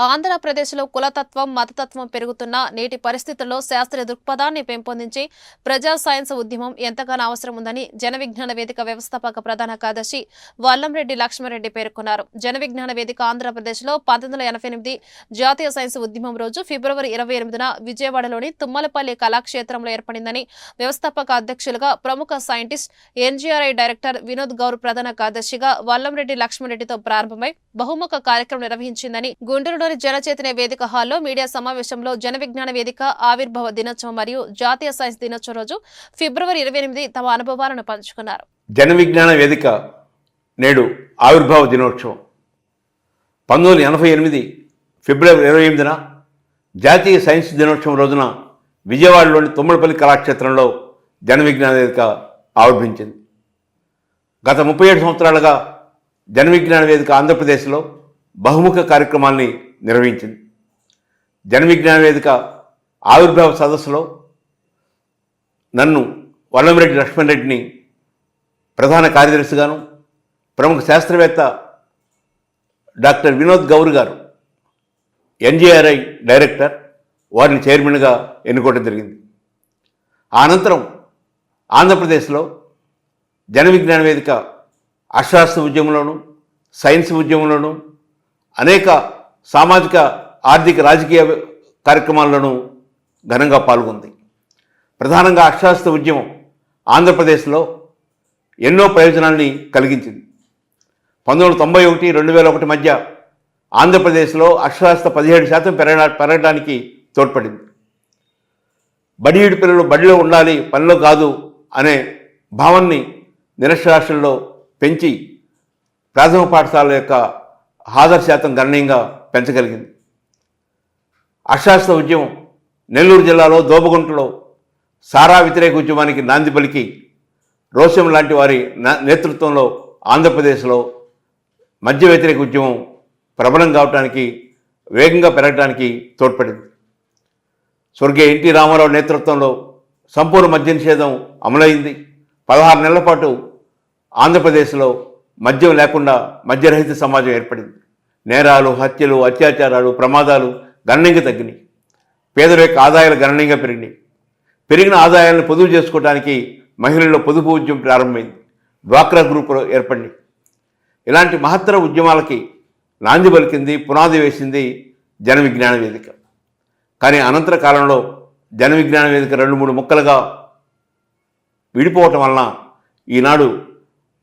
ఆంధ్రప్రదేశ్లో కులతత్వం మతతత్వం పెరుగుతున్న నేటి పరిస్థితుల్లో శాస్త్రీయ దృక్పథాన్ని పెంపొందించి ప్రజా సైన్స్ ఉద్యమం ఎంతగానో అవసరం ఉందని జన విజ్ఞాన వేదిక వ్యవస్థాపక ప్రధాన కార్యదర్శి వల్లంరెడ్డి లక్ష్మారెడ్డి పేర్కొన్నారు. జనవిజ్ఞాన వేదిక ఆంధ్రప్రదేశ్లో పంతొమ్మిది ఎనభై ఎనిమిది జాతీయ సైన్స్ ఉద్యమం రోజు ఫిబ్రవరి ఇరవై ఎనిమిదిన విజయవాడలోని తుమ్మలపల్లి కళాక్షేత్రంలో ఏర్పడిందని వ్యవస్థాపక అధ్యక్షులుగా ప్రముఖ scientist NGRI director Vinod Gaur ప్రధాన కార్యదర్శిగా వల్లంరెడ్డి లక్ష్మారెడ్డితో ప్రారంభమై బహుముఖ కార్యక్రమం నిర్వహించిందని నెల్లూరు జనచైతన్య వేదిక హాల్లో మీడియా సమావేశంలో జన విజ్ఞాన వేదిక ఆవిర్భావ దినోత్సవం మరియు జాతీయ సైన్స్ దినోత్సవం రోజు ఫిబ్రవరి ఇరవై ఎనిమిది తమ అనుభవాలను పంచుకున్నారు. జన విజ్ఞాన వేదిక నేడు ఆవిర్భావ దినోత్సవం. పంతొమ్మిది ఎనభై ఎనిమిది ఫిబ్రవరి ఇరవై ఎనిమిదిన జాతీయ సైన్స్ దినోత్సవం రోజున విజయవాడలోని తుమ్మడిపల్లి కళాక్షేత్రంలో జన విజ్ఞాన వేదిక ఆవిర్భించింది. గత ముప్పై ఏడు సంవత్సరాలుగా జన విజ్ఞాన వేదిక ఆంధ్రప్రదేశ్లో బహుముఖ కార్యక్రమాల్ని నిర్వహించింది. జనవిజ్ఞాన వేదిక ఆవిర్భావ సదస్సులో నన్ను వల్లంరెడ్డి లక్ష్మణ్ రెడ్డిని ప్రధాన కార్యదర్శిగాను ప్రముఖ శాస్త్రవేత్త డాక్టర్ వినోద్ గౌర్ గారు ఎన్జిఆర్ఐ డైరెక్టర్ వారిని చైర్మన్గా ఎన్నుకోవడం జరిగింది. అనంతరం ఆంధ్రప్రదేశ్లో జన విజ్ఞాన వేదిక అక్షరాస్త్ర ఉద్యమంలోను సైన్స్ ఉద్యమంలోను అనేక సామాజిక ఆర్థిక రాజకీయ కార్యక్రమాల్లోనూ ఘనంగా పాల్గొంది. ప్రధానంగా అక్షరాస్త ఉద్యమం ఆంధ్రప్రదేశ్లో ఎన్నో ప్రయోజనాల్ని కలిగించింది. పంతొమ్మిది వందల తొంభై ఒకటి రెండు వేల ఒకటి మధ్య ఆంధ్రప్రదేశ్లో అక్షరాస్త పదిహేడు శాతం పెరగ పెరగడానికి తోడ్పడింది. బడియుడి పిల్లలు బడిలో ఉండాలి పనిలో కాదు అనే భావాన్ని నిరక్షరాస్యుల్లో పెంచి ప్రాథమిక పాఠశాలల యొక్క హాజరు శాతం గణనీయంగా పెంచగలిగింది. అశాస్త్ర ఉద్యమం నెల్లూరు జిల్లాలో దోబగుంటలో సారా వ్యతిరేక ఉద్యమానికి నాంది పలికి రోషం లాంటి వారి నేతృత్వంలో ఆంధ్రప్రదేశ్లో మద్య వ్యతిరేక ఉద్యమం ప్రబలం కావటానికి వేగంగా పెరగడానికి తోడ్పడింది. స్వర్గీయ ఎన్టీ రామారావు నేతృత్వంలో సంపూర్ణ మద్య నిషేధం అమలైంది. పదహారు నెలల పాటు ఆంధ్రప్రదేశ్లో మద్యం లేకుండా మద్యరహిత సమాజం ఏర్పడింది. నేరాలు హత్యలు అత్యాచారాలు ప్రమాదాలు గణనీయంగా తగ్గినాయి. పేదల యొక్క ఆదాయాలు గణనీయంగా పెరిగినాయి. పెరిగిన ఆదాయాలను పొదుపు చేసుకోవడానికి మహిళల్లో పొదుపు ఉద్యమం ప్రారంభమైంది. డ్వాక్రా గ్రూపులు ఏర్పడినాయి. ఇలాంటి మహత్తర ఉద్యమాలకి నాంది పలికింది పునాది వేసింది జన విజ్ఞాన వేదిక. కానీ అనంతర కాలంలో జన విజ్ఞాన వేదిక రెండు మూడు ముక్కలుగా విడిపోవటం వలన ఈనాడు